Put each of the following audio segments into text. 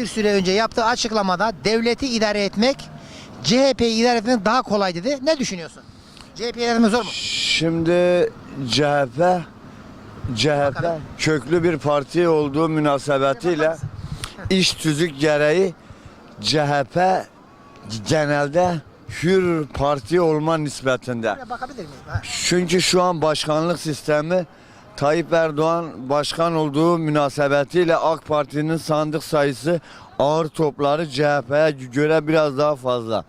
Bir süre önce yaptığı açıklamada devleti idare etmek CHP'yi idare etmek daha kolay dedi. Ne düşünüyorsun? CHP idare etmek zor mu? Şimdi CHP CHP Bakalım. köklü bir parti olduğu münasebetiyle iş tüzük gereği CHP genelde hür parti olma nispetinde. Bakabilir miyim? Ha. Çünkü şu an başkanlık sistemi Tayyip Erdoğan başkan olduğu münasebetiyle AK Parti'nin sandık sayısı ağır topları CHP'ye göre biraz daha fazla.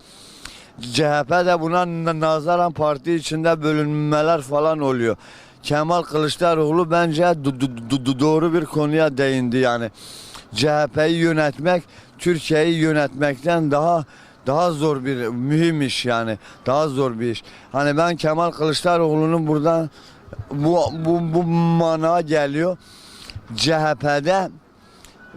CHP de buna nazaran parti içinde bölünmeler falan oluyor. Kemal Kılıçdaroğlu bence doğru bir konuya değindi yani. CHP'yi yönetmek Türkiye'yi yönetmekten daha daha zor bir mühim iş yani. Daha zor bir iş. Hani ben Kemal Kılıçdaroğlu'nun buradan bu bu bu mana geliyor. CHP'de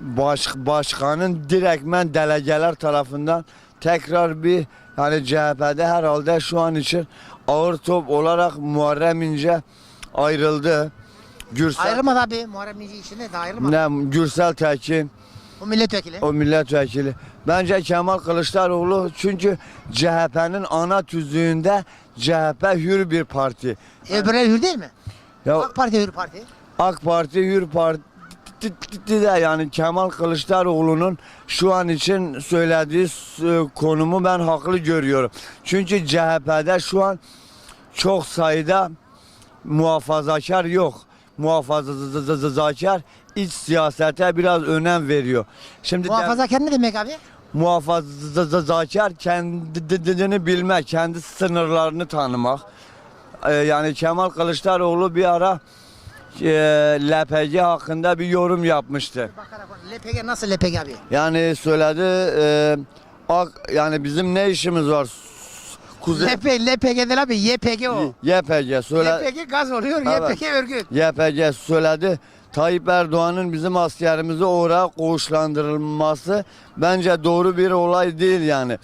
baş, başkanın direktmen delegeler tarafından tekrar bir hani CHP'de herhalde şu an için ağır top olarak Muharrem İnce ayrıldı. Gürsel, Ayrılmadı abi. Muharrem İnce içinde de ayrılmadı. ne, Gürsel Tekin O milletvekili. o milletvekili. Bence Kemal Kılıçdaroğlu çünkü CHP'nin ana tüzüğünde CHP hür bir parti. Öbürleri hür değil mi? Ya AK Parti hür parti. AK Parti Hür Parti de yani Kemal Kılıçdaroğlu'nun şu an için söylediği konumu ben haklı görüyorum. Çünkü CHP'de şu an çok sayıda muhafazakar yok. Muhafazakar iç siyasete biraz önem veriyor. Şimdi Muhafazakar ne demek abi? Muhafazakar kendini bilmek, kendi sınırlarını tanımak. Ee, yani Kemal Kılıçdaroğlu bir ara e, LPG hakkında bir yorum yapmıştı. LPG nasıl LPG abi? Yani söyledi e, ak, yani bizim ne işimiz var? Kuzey LP, LPG değil abi YPG o. YPG söyle YPG gaz oluyor, Evet. YPG örgüt. YPG söyledi. Tayyip Erdoğan'ın bizim askerimizi oraya koğuşlandırılması bence doğru bir olay değil yani.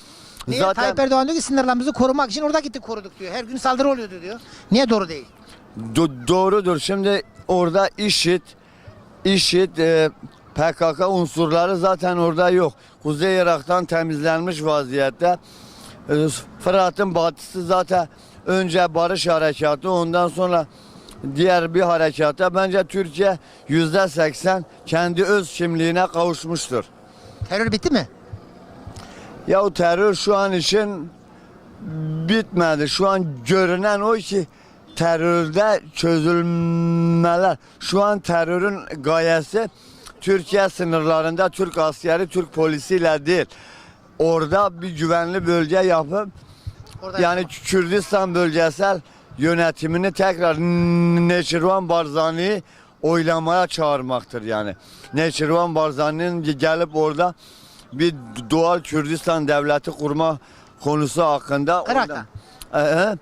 Niye? Tayyip Erdoğan diyor ki sınırlarımızı korumak için orada gittik koruduk diyor. Her gün saldırı oluyordu diyor. Niye doğru değil? Do- doğrudur. Şimdi orada IŞİD, IŞİD, e, PKK unsurları zaten orada yok. Kuzey Irak'tan temizlenmiş vaziyette. E, Fırat'ın batısı zaten önce barış harekatı ondan sonra diğer bir harekata bence Türkiye yüzde seksen kendi öz kimliğine kavuşmuştur. Terör bitti mi? Ya o terör şu an için bitmedi. Şu an görünen o ki terörde çözülmeler. Şu an terörün gayesi Türkiye sınırlarında Türk askeri, Türk polisiyle değil. Orada bir güvenli bölge yapıp Orada yani Kürdistan bölgesel yönetimini tekrar Neçirvan Barzani'yi oylamaya çağırmaktır yani. Neçirvan Barzani'nin gelip orada bir doğal Kürdistan devleti kurma konusu hakkında orada- Ee,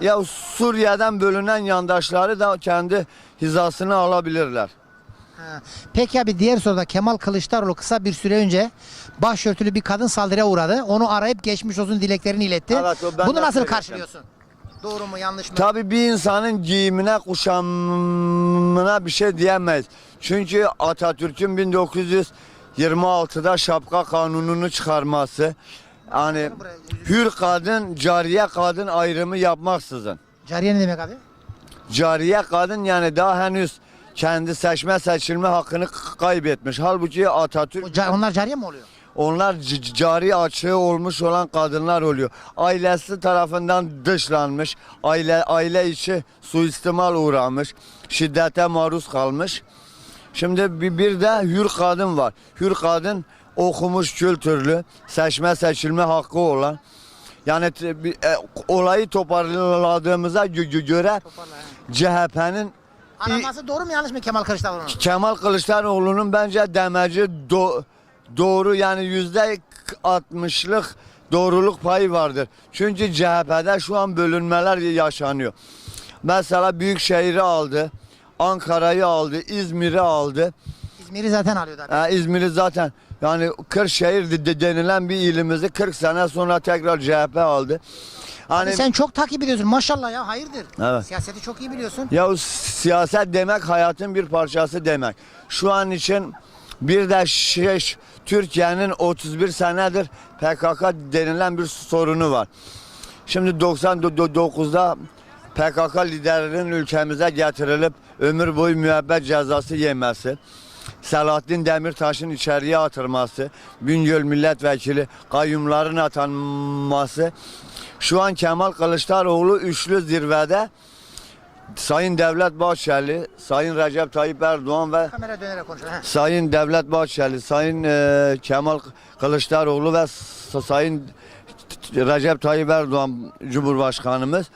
ya Suriye'den bölünen yandaşları da kendi hizasına alabilirler. Ha. Peki abi diğer soruda Kemal Kılıçdaroğlu kısa bir süre önce başörtülü bir kadın saldırıya uğradı. Onu arayıp geçmiş olsun dileklerini iletti. Evet, Bunu nasıl karşılıyorsun? Doğru mu yanlış mı? Tabii bir insanın giyimine, kuşamına bir şey diyemeyiz. Çünkü Atatürk'ün 1926'da şapka kanununu çıkarması, hani hür kadın, cariye kadın ayrımı yapmaksızın. Cariye ne demek abi? Cariye kadın yani daha henüz kendi seçme seçilme hakkını kaybetmiş. Halbuki Atatürk O onlar cariye mi oluyor? Onlar cari açığı olmuş olan kadınlar oluyor. Ailesi tarafından dışlanmış, aile aile içi suistimal uğramış, şiddete maruz kalmış. Şimdi bir, bir de hür kadın var. Hür kadın okumuş, kültürlü, seçme seçilme hakkı olan. Yani e, olayı toparladığımıza gö- gö- göre CHP'nin Araması doğru mu yanlış mı Kemal Kılıçdaroğlu'nun? Kemal Kılıçdaroğlu'nun bence demeci do- doğru yani yüzde 60'lık doğruluk payı vardır. Çünkü CHP'de şu an bölünmeler yaşanıyor. Mesela Büyükşehir'i aldı, Ankara'yı aldı, İzmir'i aldı. İzmir'i zaten alıyordu abi. Ha, İzmir'i zaten yani Kırşehir de- denilen bir ilimizi 40 sene sonra tekrar CHP aldı. Hani Sen çok takip ediyorsun maşallah ya hayırdır? Evet. Siyaseti çok iyi biliyorsun. Ya o siyaset demek hayatın bir parçası demek. Şu an için bir de şey, Türkiye'nin 31 senedir PKK denilen bir sorunu var. Şimdi 99'da PKK liderinin ülkemize getirilip ömür boyu müebbet cezası yemesi, Selahattin Demirtaş'ın içeriye atılması, Bingöl milletvekili kayyumların atanması, şu an Kemal Kılıçdaroğlu üçlü zirvede Sayın Devlet Bahçeli, Sayın Recep Tayyip Erdoğan ve Kamera dönerek konuş. Ha. Sayın Devlet Bahçeli, Sayın e, Kemal Kılıçdaroğlu ve S- Sayın Recep Tayyip Erdoğan Cumhurbaşkanımız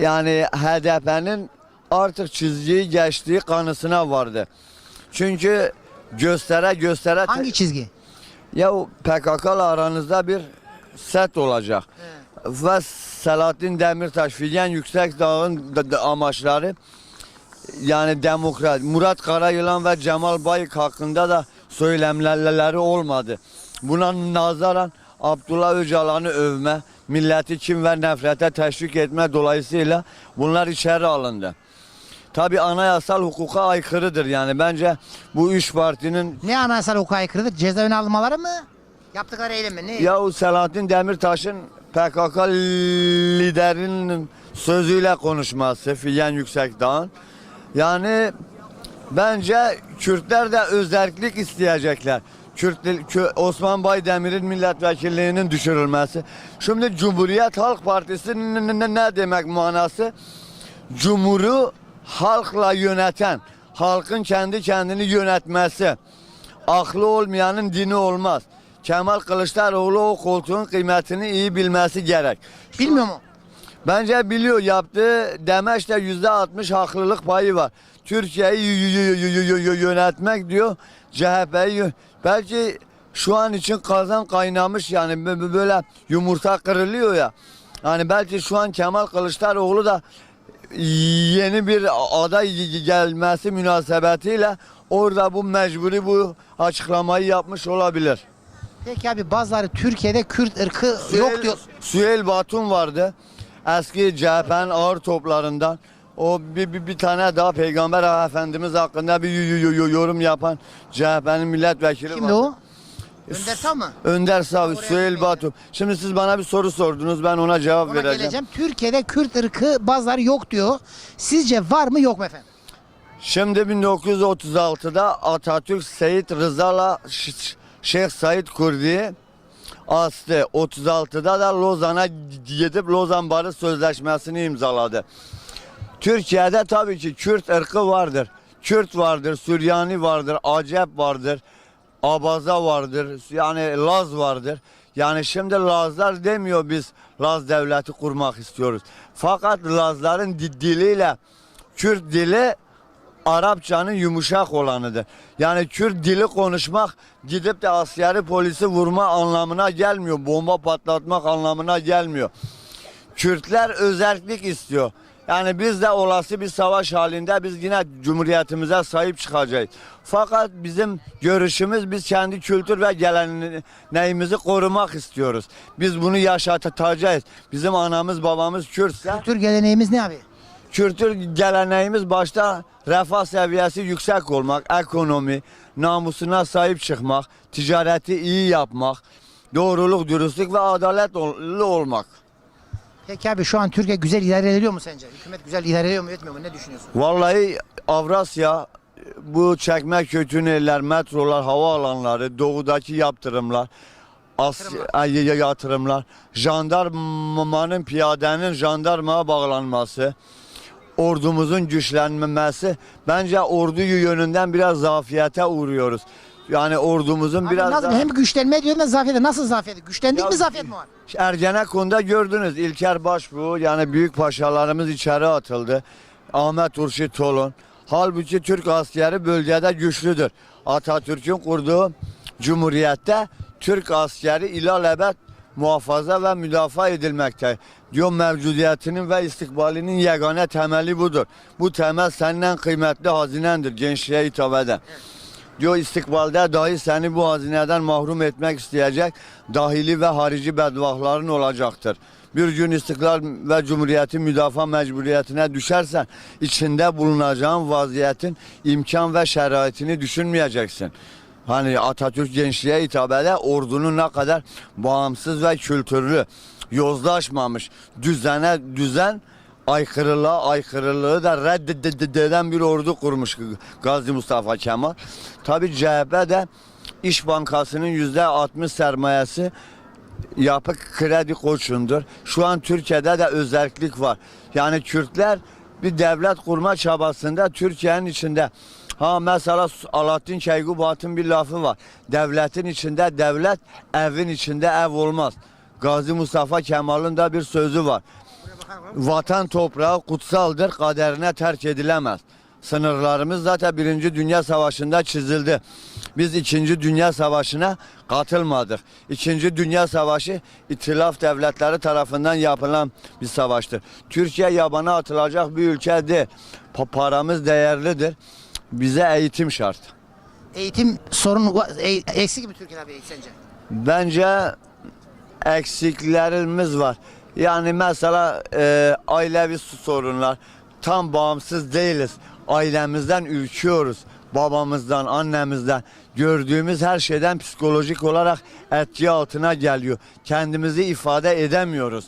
yani HDP'nin artık çizgiyi geçtiği kanısına vardı. Çünkü göstere göstere Hangi çizgi? ya o PKK'la aranızda bir set olacak. Ve Selahattin Demirtaş, Figen Yüksekdağ'ın da- da amaçları yani demokrat. Murat Karayılan ve Cemal Bayık hakkında da söylemleri olmadı. Buna nazaran Abdullah Öcalan'ı övme, milleti kim ve nefrete teşvik etme dolayısıyla bunlar içeri alındı. Tabi anayasal hukuka aykırıdır yani bence bu üç partinin Ne anayasal hukuka aykırıdır? Cezaevine almaları mı? Yaptıkları eylem mi? Ne? Ya o Selahattin Demirtaş'ın PKK liderinin sözüyle konuşması Figen Yüksekdağ'ın. Yani bence Kürtler de özellik isteyecekler. Kürt, Kü- Osman Baydemir'in milletvekilliğinin düşürülmesi. Şimdi Cumhuriyet Halk Partisi'nin ne demek manası? Cumhuru halkla yöneten, halkın kendi kendini yönetmesi. Aklı olmayanın dini olmaz. Kemal Kılıçdaroğlu o koltuğun kıymetini iyi bilmesi gerek. Bilmiyor mu? Bence biliyor yaptığı demeçte yüzde altmış haklılık payı var. Türkiye'yi yönetmek diyor CHP'yi belki şu an için kazan kaynamış yani bö- bö- böyle yumurta kırılıyor ya. Hani belki şu an Kemal Kılıçdaroğlu da yeni bir aday gelmesi münasebetiyle orada bu mecburi bu açıklamayı yapmış olabilir. Peki abi bazıları Türkiye'de Kürt ırkı yok diyor. Süheyl Batum vardı. Eski CHP'nin ağır toplarından. O bir, bir, bir tane daha Peygamber Efendimiz hakkında bir y- y- y- yorum yapan CHP'nin milletvekili Kimdi vardı. o? Önder Tam mı? Önder Savi, Süheyl. Batum. Şimdi siz bana bir soru sordunuz. Ben ona cevap Ona vereceğim. geleceğim. Türkiye'de Kürt ırkı bazıları yok diyor. Sizce var mı yok mu efendim? Şimdi 1936'da Atatürk Seyit Rıza'la Ş- Ş- Şeyh Said Kurdi'yi astı. 36'da da Lozan'a gidip Lozan Barış Sözleşmesi'ni imzaladı. Türkiye'de tabii ki Kürt ırkı vardır. Kürt vardır, Süryani vardır, Acep vardır, Abaza vardır, yani Laz vardır. Yani şimdi Lazlar demiyor biz Laz devleti kurmak istiyoruz. Fakat Lazların di- diliyle Kürt dili Arapçanın yumuşak olanıdır. Yani Kürt dili konuşmak gidip de askeri polisi vurma anlamına gelmiyor. Bomba patlatmak anlamına gelmiyor. Kürtler özellik istiyor. Yani biz de olası bir savaş halinde biz yine cumhuriyetimize sahip çıkacağız. Fakat bizim görüşümüz biz kendi kültür ve geleneğimizi korumak istiyoruz. Biz bunu yaşatacağız. Bizim anamız babamız Kürtse Kültür geleneğimiz ne abi? Kültür geleneğimiz başta refah seviyesi yüksek olmak, ekonomi, namusuna sahip çıkmak, ticareti iyi yapmak, doğruluk, dürüstlük ve adaletli olmak. Peki abi şu an Türkiye güzel idare ediliyor mu sence? Hükümet güzel idare ediyor mu etmiyor mu? Ne düşünüyorsun? Vallahi Avrasya bu çekme tüneller, metrolar, havaalanları, doğudaki yaptırımlar, ay- yatırımlar, jandarmanın, piyadenin jandarmaya bağlanması, ordumuzun güçlenmesi, bence ordu yönünden biraz zafiyete uğruyoruz. Yani ordumuzun Abi biraz nasıl, daha... hem güçlenme diyor hem de zafiyet. Nasıl zafiyet? Güçlendik Ya- mi zafiyet mi var? Ergenekon'da gördünüz İlker Başbuğ yani büyük paşalarımız içeri atıldı. Ahmet Urşit Tolun. Halbuki Türk askeri bölgede güçlüdür. Atatürk'ün kurduğu cumhuriyette Türk askeri ilelebet muhafaza ve müdafaa edilmekte. Diyor mevcudiyetinin ve istikbalinin yegane temeli budur. Bu temel senin en kıymetli hazinendir gençliğe hitap eden. Diyor istikbalde dahi seni bu hazineden mahrum etmek isteyecek dahili ve harici bedvahların olacaktır. Bir gün istiklal ve cumhuriyeti müdafaa mecburiyetine düşersen içinde bulunacağın vaziyetin imkan ve şeraitini düşünmeyeceksin. Hani Atatürk gençliğe hitap eder ordunun ne kadar bağımsız ve kültürlü, yozlaşmamış, düzene düzen aykırılığa aykırılığı da reddeden bir ordu kurmuş Gazi Mustafa Kemal. Tabi CHP de İş Bankası'nın yüzde 60 sermayesi yapı kredi koçundur. Şu an Türkiye'de de özellik var. Yani Kürtler bir devlet kurma çabasında Türkiye'nin içinde ha mesela Alaaddin Keykubat'ın bir lafı var. Devletin içinde devlet, evin içinde ev olmaz. Gazi Mustafa Kemal'ın da bir sözü var. Vatan toprağı kutsaldır, kaderine terk edilemez. Sınırlarımız zaten Birinci Dünya Savaşı'nda çizildi. Biz İkinci Dünya Savaşı'na katılmadık. İkinci Dünya Savaşı İtilaf devletleri tarafından yapılan bir savaştır. Türkiye yabana atılacak bir ülke değil. Pa- paramız değerlidir. Bize eğitim şart. Eğitim sorun e- eksik mi Türkiye'de abi sence? Bence eksiklerimiz var. Yani mesela e, ailevi sorunlar. Tam bağımsız değiliz. Ailemizden ürküyoruz. Babamızdan, annemizden. Gördüğümüz her şeyden psikolojik olarak etki altına geliyor. Kendimizi ifade edemiyoruz.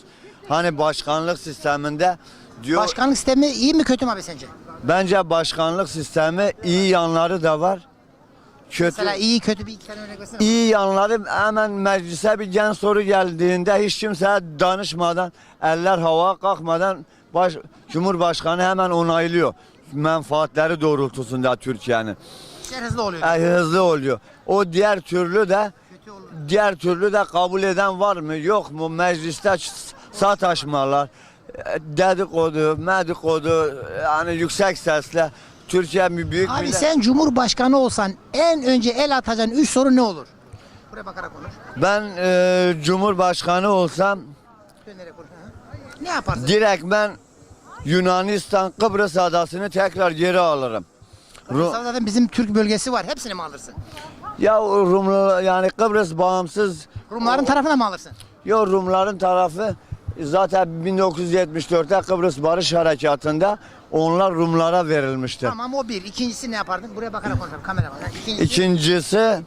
Hani başkanlık sisteminde diyor Başkanlık sistemi iyi mi kötü mü abi sence? bence başkanlık sistemi iyi yanları da var. Kötü Mesela iyi kötü bir iki tane örnek versene. İyi yanları hemen meclise bir gen soru geldiğinde hiç kimseye danışmadan, eller havaya kalkmadan baş, Cumhurbaşkanı hemen onaylıyor. Menfaatleri doğrultusunda Türkiye'nin. İşler hızlı oluyor. E, hızlı oluyor. O diğer türlü de diğer türlü de kabul eden var mı yok mu mecliste sataşmalar dedikodu medikodu yani yüksek sesle Türkiye bir büyük Abi bir sen Cumhurbaşkanı olsan en önce el atacağın üç soru ne olur? Buraya bakarak konuş. ben e, Cumhurbaşkanı olsam Dönerek konuş. ha. Ne yaparsın? Direkt ben Yunanistan Kıbrıs adasını tekrar geri alırım. Ru- Sana zaten bizim Türk bölgesi var. Hepsini mi alırsın? ya Rumlu yani Kıbrıs bağımsız. Rumların tarafına mı alırsın? Ya Rumların tarafı zaten 1974'te Kıbrıs Barış Harekatı'nda onlar Rumlara verilmiştir. Tamam o bir. İkincisi ne yapardın? Buraya bakarak konuşalım. Kamera. Ha, İkincisi. İkincisi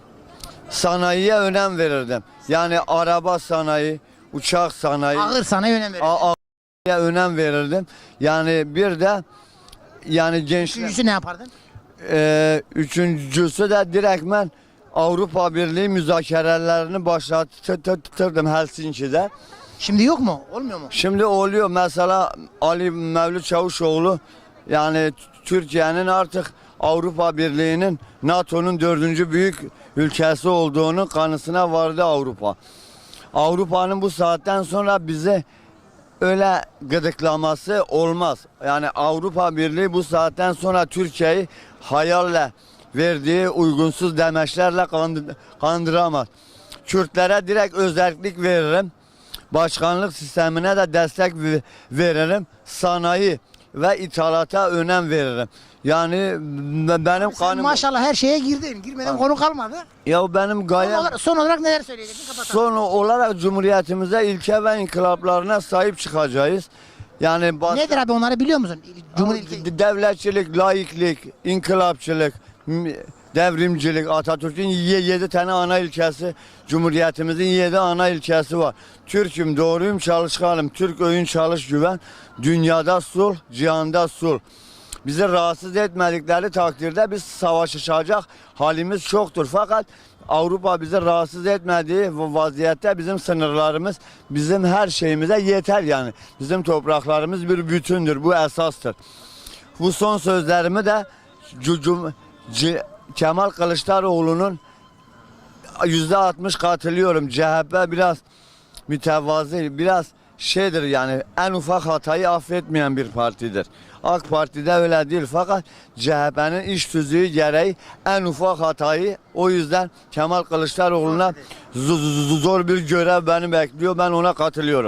sanayiye önem verirdim. Yani araba sanayi, uçak sanayi, Ağır sana önem verir. a- a- önem verirdim. Yani bir de yani gençler Üçüncüsü ne yapardın? Ee, üçüncüsü de direktmen Avrupa Birliği müzakerelerini başlattırdım Helsinki'de. Şimdi yok mu? Olmuyor mu? Şimdi oluyor mesela Ali Mevlüt Çavuşoğlu yani Türkiye'nin artık Avrupa Birliği'nin NATO'nun dördüncü büyük ülkesi olduğunu kanısına vardı Avrupa. Avrupa'nın bu saatten sonra bize öyle gıdıklaması olmaz. Yani Avrupa Birliği bu saatten sonra Türkiye'yi hayalle verdiği uygunsuz demeçlerle kandı- kandıramaz. Kürtlere direkt özellik veririm. Başkanlık sistemine de destek ve- veririm. Sanayi ve ithalata önem veririm. Yani benim Sen kanım maşallah her şeye girdin. Girmeden konu kalmadı. ya benim Son gayem olarak, son olarak neler söyleyeceksin? Kapatalım. Son olarak Cumhuriyetimize ilke ve inkılaplarına sahip çıkacağız. Yani bas- Nedir abi onları biliyor musun? Cumhur devletçilik, laiklik, inkılapçılık, devrimcilik, Atatürk'ün ye- yedi tane ana ilkesi, Cumhuriyetimizin yedi ana ilkesi var. Türk'üm, doğruyum, çalışkanım, Türk öyün çalış güven, dünyada sulh, cihanda sulh. Bizi rahatsız etmedikleri takdirde biz savaşacak halimiz çoktur. Fakat Avrupa bizi rahatsız etmediği vaziyette bizim sınırlarımız bizim her şeyimize yeter yani. Bizim topraklarımız bir bütündür. Bu esastır. Bu son sözlerimi de Cu- Cum- Kemal Kılıçdaroğlu'nun yüzde 60 katılıyorum. CHP biraz mütevazı, biraz şeydir yani en ufak hatayı affetmeyen bir partidir. AK Parti'de öyle değil fakat CHP'nin iş tüzüğü gereği en ufak hatayı o yüzden Kemal Kılıçdaroğlu'na zor bir görev beni bekliyor. Ben ona katılıyorum.